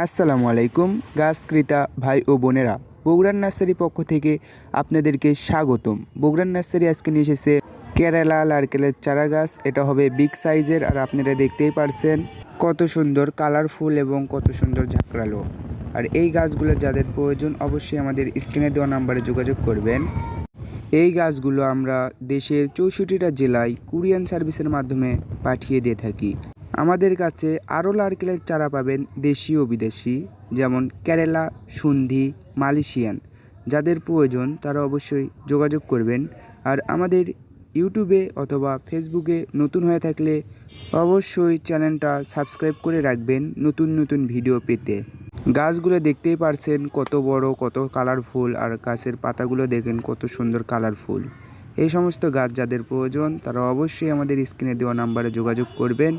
আসসালামু আলাইকুম, গাছ ক্রেতা ভাই ও বোনেরা। বগুড়ার নার্সারি পক্ষ থেকে আপনাদেরকে স্বাগতম। বগুড়ার নার্সারি আজকে নিয়ে এসেছে কেরালা নারকেলের চারা গাছ। এটা হবে বিগ সাইজের আর আপনারা দেখতেই পারছেন কত সুন্দর কালারফুল এবং কত সুন্দর ঝাঁকড়ালো। আর এই গাছগুলো যাদের প্রয়োজন অবশ্যই আমাদের স্ক্রিনে দেওয়া নাম্বারে যোগাযোগ করবেন। এই গাছগুলো আমরা দেশের চৌষট্টিটা জেলায় কুরিয়ান সার্ভিসের মাধ্যমে পাঠিয়ে দিয়ে থাকি। আমাদের কাছে আরও নারকেলের চারা পাবেন দেশি ও বিদেশি, যেমন কেরালা সুন্ধি মালয়েশিয়ান। যাদের প্রয়োজন তারা অবশ্যই যোগাযোগ করবেন। আর আমাদের ইউটিউবে অথবা ফেসবুকে নতুন হয়ে থাকলে অবশ্যই চ্যানেলটা সাবস্ক্রাইব করে রাখবেন নতুন নতুন ভিডিও পেতে। গাছগুলো দেখতেই পারছেন কত বড়, কত কালারফুল, আর গাছের পাতাগুলো দেখেন কত সুন্দর কালারফুল। এই সমস্ত গাছ যাদের প্রয়োজন তারা অবশ্যই আমাদের স্ক্রিনে দেওয়া নাম্বারে যোগাযোগ করবেন।